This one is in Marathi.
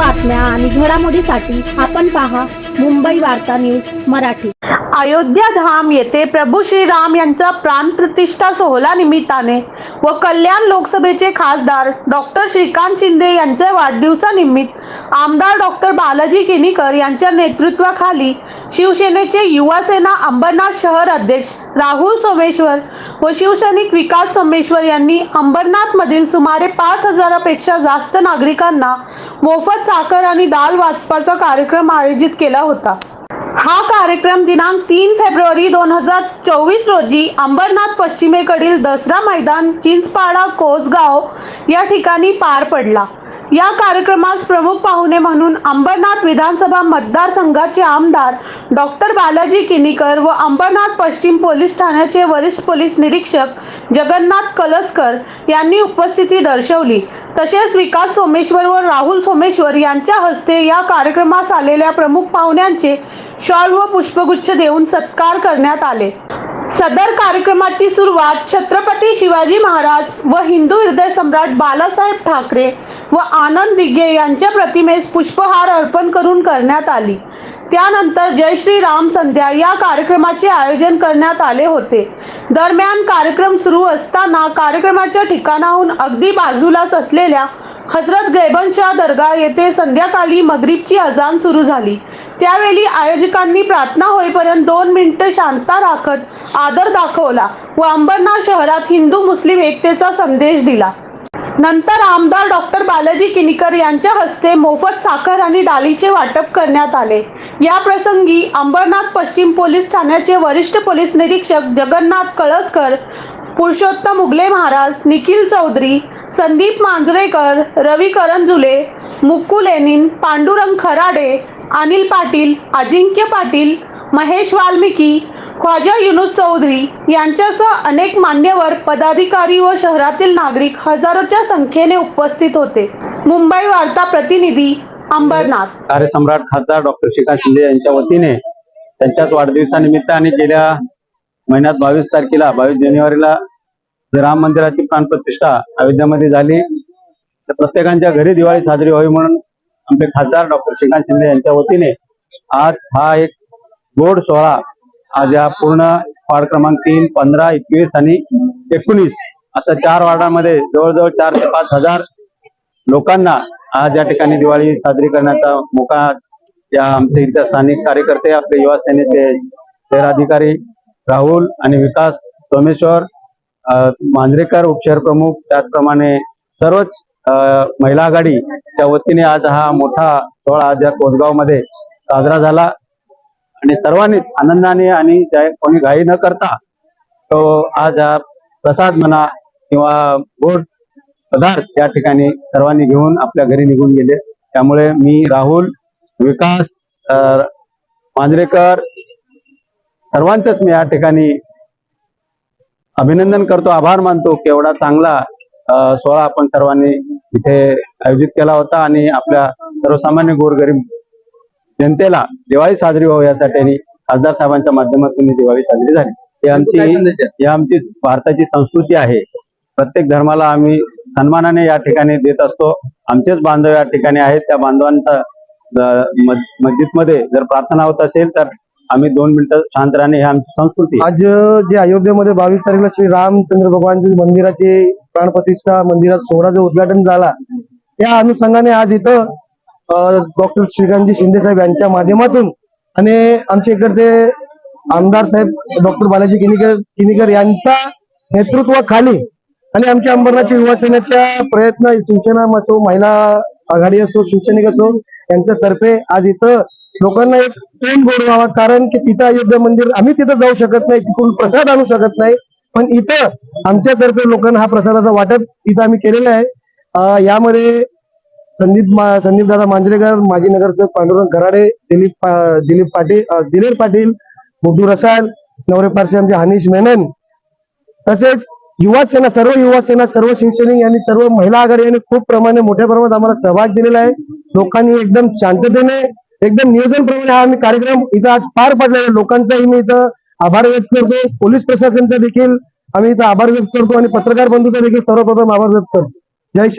बातम्या आणि घडामोडीसाठी आपण पहा मुंबई वार्ता न्यूज मराठी. अयोध्या धाम येथे प्रभू श्रीराम यांचा प्राणप्रतिष्ठा सोहळा निमित्ताने व कल्याण लोकसभेचे खासदार डॉक्टर श्रीकांत शिंदे यांच्या वाढदिवसानिमित्त आमदार डॉक्टर बालाजी किनीकर यांच्या नेतृत्वाखाली शिवसेनेचे युवासेना अंबरनाथ शहर अध्यक्ष राहुल सोमेश्वर व शिवसैनिक विकास सोमेश्वर यांनी अंबरनाथमधील सुमारे पाच हजारापेक्षा जास्त नागरिकांना मोफत साखर आणि डाळ वाटपाचा कार्यक्रम आयोजित केला होता. हा कार्यक्रम दिनांक तीन फेब्रुवारी दोन हजार चोवीस रोजी अंबरनाथ पश्चिमेकडील दसरा मैदान चिंचपाडा कोसगाव या ठिकाणी पार पडला. या कार्यक्रमास प्रमुख पाहुणे म्हणून अंबरनाथ विधानसभा मतदारसंघाचे आमदार डॉक्टर बालाजी किनीकर व अंबरनाथ पश्चिम पोलीस ठाण्याचे वरिष्ठ पोलीस निरीक्षक जगन्नाथ कलसकर यांनी उपस्थिती दर्शवली. तसेच विकास सोमेश्वर व राहुल सोमेश्वर यांच्या हस्ते या कार्यक्रमास आलेल्या प्रमुख पाहुण्यांचे शॉल व पुष्पगुच्छ देऊन सत्कार करण्यात आले. सदर कार्यक्रमाची सुरुवात छत्रपती शिवाजी महाराज व हिंदू हृदय सम्राट बालासाहेब ठाकरे व आनंद दिघे यांच्या प्रतिमेस पुष्पहार अर्पण करून करण्यात आली. त्यानंतर जय श्री राम संध्या या कार्यक्रमाचे आयोजन करण्यात आले होते. दरम्यान कार्यक्रम सुरू असताना कार्यक्रमाच्या ठिकाणाहून अगदी बाजूलाच असलेल्या हजरत गैबनशाह दर्गा येथे संध्याकाळी मगरीबची अजान सुरू झाली. त्यावेळी आयोजकांनी प्रार्थना होईपर्यंत दोन मिनिटं शांतता राखत आदर दाखवला व अंबरनाथ शहरात हिंदू मुस्लिम एकतेचा संदेश दिला. नंतर आमदार डॉक्टर बालाजी किनीकर यांच्या हस्ते मोफत साखर आणि डाळीचे वाटप करण्यात आले. या प्रसंगी अंबरनाथ पश्चिम पोलीस ठाण्याचे वरिष्ठ पोलीस निरीक्षक जगन्नाथ कळसकर पुरुषोत्तम उगले महाराज निखिल चौधरी संदीप मांजरेकर रवी करंजुले मुक्कू लेनिन पांडुरंग खराडे अनिल पाटील अजिंक्य पाटील महेश वाल्मिकी ख्वाजा युनुस चौधरी यांच्यासह अनेक मान्यवर पदाधिकारी व शहरातील नागरिक हजारोच्या संख्येने उपस्थित होते. मुंबई वार्ता प्रतिनिधी अंबरनाथ. कार्यसम्राट खासदार डॉक्टर श्रीकांत शिंदे यांच्या वतीने त्यांच्याच वाढदिवसानिमित्त आणि गेल्या महिन्यात बावीस तारखेला बावीस जानेवारीला राम मंदिराची प्राणप्रतिष्ठा अयोध्यामध्ये झाली तर प्रत्येकांच्या घरी दिवाळी साजरी व्हावी म्हणून आमचे खासदार डॉक्टर श्रीकांत शिंदे यांच्या वतीने आज हा एक गोड सोहळा आज या पूर्ण वार्ड क्रमांक तीन पंधरा एकवीस आणि एकोणीस असं चार वार्डामध्ये जवळजवळ चार ते पाच हजार लोकांना आज या ठिकाणी दिवाळी साजरी करण्याचा मोका आज या आमचे इथे स्थानिक कार्यकर्ते आपले युवा सेनेचे शहर अधिकारी राहुल आणि विकास सोमेश्वर मांजरेकर उपशहर प्रमुख त्याचप्रमाणे सर्वच महिला आघाडीच्या वतीने आज हा मोठा सोहळा आज या कोसगावमध्ये साजरा झाला. आणि सर्वांनीच आनंदाने आणि ज्या कोणी घाई न करता तो आज हा प्रसाद म्हणा किंवा गोड पदार्थ या ठिकाणी सर्वांनी घेऊन आपल्या घरी निघून गेले. त्यामुळे मी राहुल विकास मांजरेकर सर्वांचंच मी या ठिकाणी अभिनंदन करतो आभार मानतो. की एवढा चांगला सोहळा आपण सर्वांनी इथे आयोजित केला होता आणि आपल्या सर्वसामान्य गोरगरीब जनतेला दिवाळी साजरी व्हावी यासाठी खासदार साहेबांच्या माध्यमातून ही दिवाळी साजरी झाली. ही आमची ही आमची भारताची संस्कृती आहे. प्रत्येक धर्माला आम्ही सन्मानाने या ठिकाणी देत असतो. आमचेच बांधव या ठिकाणी आहेत. त्या बांधवांचा मस्जिदमध्ये जर प्रार्थना होत असेल तर आम्ही दोन मिनिटं शांत राहणे ही आमची संस्कृती. आज जे अयोध्येमध्ये बावीस तारखेला श्री रामचंद्र भगवानचे मंदिराचे प्राणप्रतिष्ठा मंदिरात सोहळा जो उद्घाटन झाला त्या अनुषंगाने आज इथं डॉक्टर श्रीकांतजी शिंदे साहेब यांच्या माध्यमातून आणि आमच्या इकडचे आमदार साहेब डॉक्टर बालाजी किनीकर किनीकर यांचा नेतृत्वाखाली आणि आमच्या अंबरनाथ युवा सेनेच्या प्रयत्न शिवसेना असो महिला आघाडी असो शिवसैनिक असो यांच्या तर्फे आज इथं लोकांना एक तोंड गोड व्हावा. कारण की तिथं अयोध्या मंदिर आम्ही तिथं जाऊ शकत नाही तिकडून प्रसाद आणू शकत नाही. पण इथं आमच्या तर्फे लोकांना हा प्रसादाचा वाटप इथं आम्ही केलेला आहे. यामध्ये संदीप संदीप दादा मांजरेकर माजी नगरसेवक पांडुरंग गराडे दिलीप दिलीप पाटील दिलीप पाटील मुग्धू रसाल नवरे पारसे आमचे हनीश मेनन. तसेच युवा सेना सर्व युवा सेना सर्व शिवसैनिक यांनी सर्व महिला आघाडी यांनी खूप प्रमाणे मोठ्या प्रमाणात आम्हाला सहभाग दिलेला आहे. लोकांनी एकदम शांततेने एकदम नियोजनप्रमाणे हा आम्ही कार्यक्रम इथं आज पार पडलेला आहे. लोकांचाही मी इथं आभार व्यक्त करतो. पोलीस प्रशासनचा देखील आम्ही इथं आभार व्यक्त करतो आणि पत्रकार बंधूचा देखील सर्वप्रथम आभार व्यक्त करतो. जय श्री